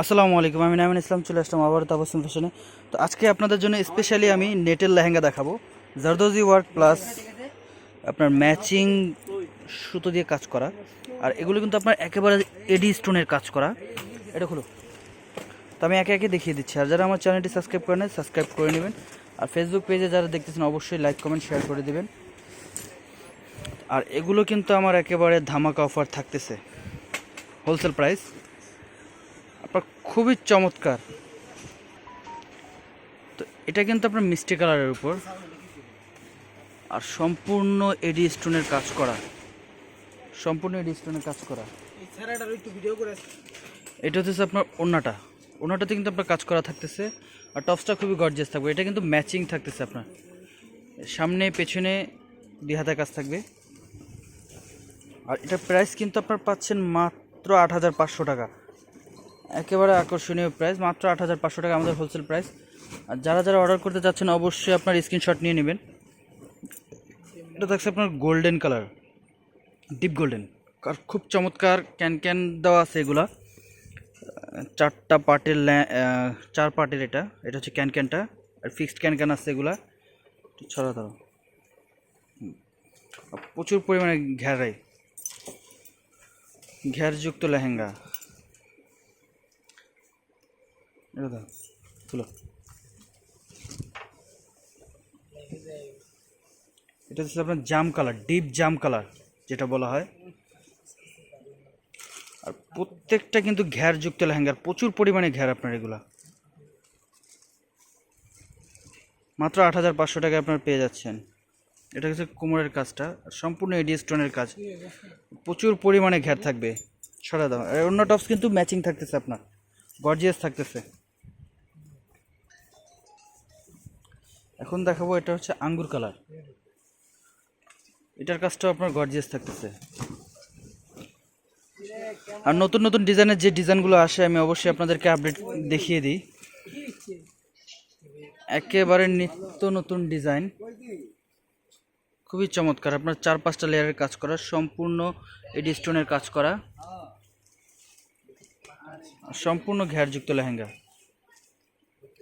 আসসালামু আলাইকুম, আমি নামিন ইসলাম, চলে আসলাম আবার তাবাসুম ফ্যাশনে। তো আজকে আপনাদের জন্য স্পেশালি আমি নেটের লেহেঙ্গা দেখাবো। জারদোজি ওয়ার্ক প্লাস আপনার ম্যাচিং সুতো দিয়ে কাজ করা। আর এগুলো কিন্তু আপনার একেবারে এডি স্টোনের কাজ করা। এটা খুলো। তো আমি একে একে দেখিয়ে দিচ্ছি। আর যারা আমার চ্যানেলটি সাবস্ক্রাইব করে নেন সাবস্ক্রাইব করে নেবেন। আর ফেসবুক পেজে যারা দেখতেছেন, অবশ্যই লাইক কমেন্ট শেয়ার করে দেবেন। আর এগুলো কিন্তু আমার একেবারে ধামাকা অফার থাকতেছে। হোলসেল প্রাইস আপনার খুবই চমৎকার। তো এটা কিন্তু আপনার মিষ্টি কালারের উপর। আর সম্পূর্ণ এডি স্টোনের কাজ করা। সম্পূর্ণ এডি স্টোনের কাজ করা। এটা হচ্ছে আপনার ওনাটা ওনাটাতে কিন্তু আপনার কাজ করা থাকতেছে। আর টপসটা খুবই গর্জিয়াস থাকবে। এটা কিন্তু ম্যাচিং থাকতেছে আপনার। সামনে পেছনে দুই হাতের কাজ থাকবে। আর এটা প্রাইস কিন্তু আপনার পাচ্ছেন মাত্র আট হাজার পাঁচশো টাকা। একেবারে আকর্ষণীয় প্রাইস মাত্র আট হাজার পাঁচশো টাকা আমাদের হোলসেল প্রাইস আর যারা যারা অর্ডার করতে চাচ্ছেন অবশ্যই আপনার স্ক্রিনশট নিয়ে নেবেন। এটা থাকছে আপনার গোল্ডেন কালার ডিপ গোল্ডেন আর খুব চমৎকার ক্যান ক্যান দেওয়া আছে এগুলা। চারটা পার্টের চার পার্টের এটা। এটা হচ্ছে ক্যান ক্যানটা আর ফিক্সড ক্যান ক্যান আছে এগুলা। ছড়া দাও প্রচুর পরিমাণে ঘেরাই। ঘেরযুক্ত লেহেঙ্গা। এটা দাও খুলো এটা হচ্ছে আপনার জাম কালার, ডিপ জাম কালার, যেটা বলা হয়। আর প্রত্যেকটা কিন্তু ঘেরযুক্ত লেহেঙ্গার, প্রচুর পরিমাণে ঘের আপনার এগুলা। মাত্র আট হাজার পাঁচশো টাকায় আপনার পেয়ে যাচ্ছেন। এটা হচ্ছে কোমরের কাজটা সম্পূর্ণ এডি স্টোনের কাজ। প্রচুর পরিমাণে ঘের থাকবে। সরা দাও। আর অন্য টপস কিন্তু ম্যাচিং থাকতেছে আপনার। গর্জিয়াস থাকতেছে। এখন দেখাবো এটা হচ্ছে আঙ্গুর কালার। এটার কাজটাও আপনার গর্জিয়াস থাকতেছে। আর নতুন নতুন ডিজাইনের যে ডিজাইনগুলো আসে, আমি অবশ্যই আপনাদেরকে আপডেট দেখিয়ে দিই। একেবারে নিত্য নতুন ডিজাইন। খুবই চমৎকার, আপনার চার পাঁচটা লেয়ারের কাজ করা, সম্পূর্ণ এডি স্টোনের কাজ করা। সম্পূর্ণ ঘেরযুক্ত লেহেঙ্গা।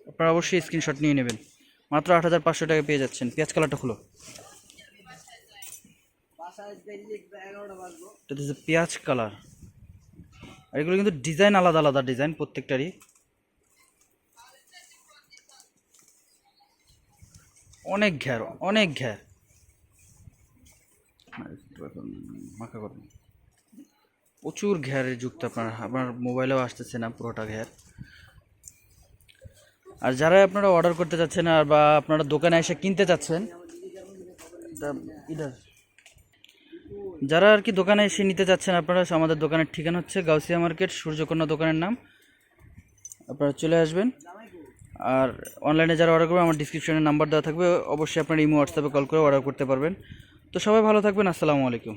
আপনারা অবশ্যই স্ক্রিনশট নিয়ে নেবেন। মাত্র আট হাজার পাঁচশো টাকা পেয়ে যাচ্ছেন। পেঁয়াজ কালারটা খুলো। পেঁয়াজ কালার। আর এগুলো কিন্তু ডিজাইন আলাদা আলাদা ডিজাইন প্রত্যেকটারই। অনেক ঘের অনেক ঘের। মাখা প্রচুর ঘেরে যুক্ত আপনার। আপনার মোবাইলেও আসতেছে না পুরোটা ঘের। আর যারা আপনারা অর্ডার করতে চাচ্ছেন আর বা আপনারা দোকানে এসে কিনতে চাচ্ছেন যারা আর কি দোকানে এসে নিতে চাচ্ছেন আপনারা আমাদের দোকানের ঠিকানা হচ্ছে গাউসিয়া মার্কেট, সূর্যকন্যা দোকানের নাম। আপনারা চলে আসবেন। আর অনলাইনে যারা অর্ডার করবেন, আমার ডিসক্রিপশনে নাম্বার দেওয়া থাকবে। অবশ্যই আপনারা ইমো হোয়াটসঅ্যাপে কল করে অর্ডার করতে পারবেন। তো সবাই ভালো থাকবেন, আসসালামু আলাইকুম।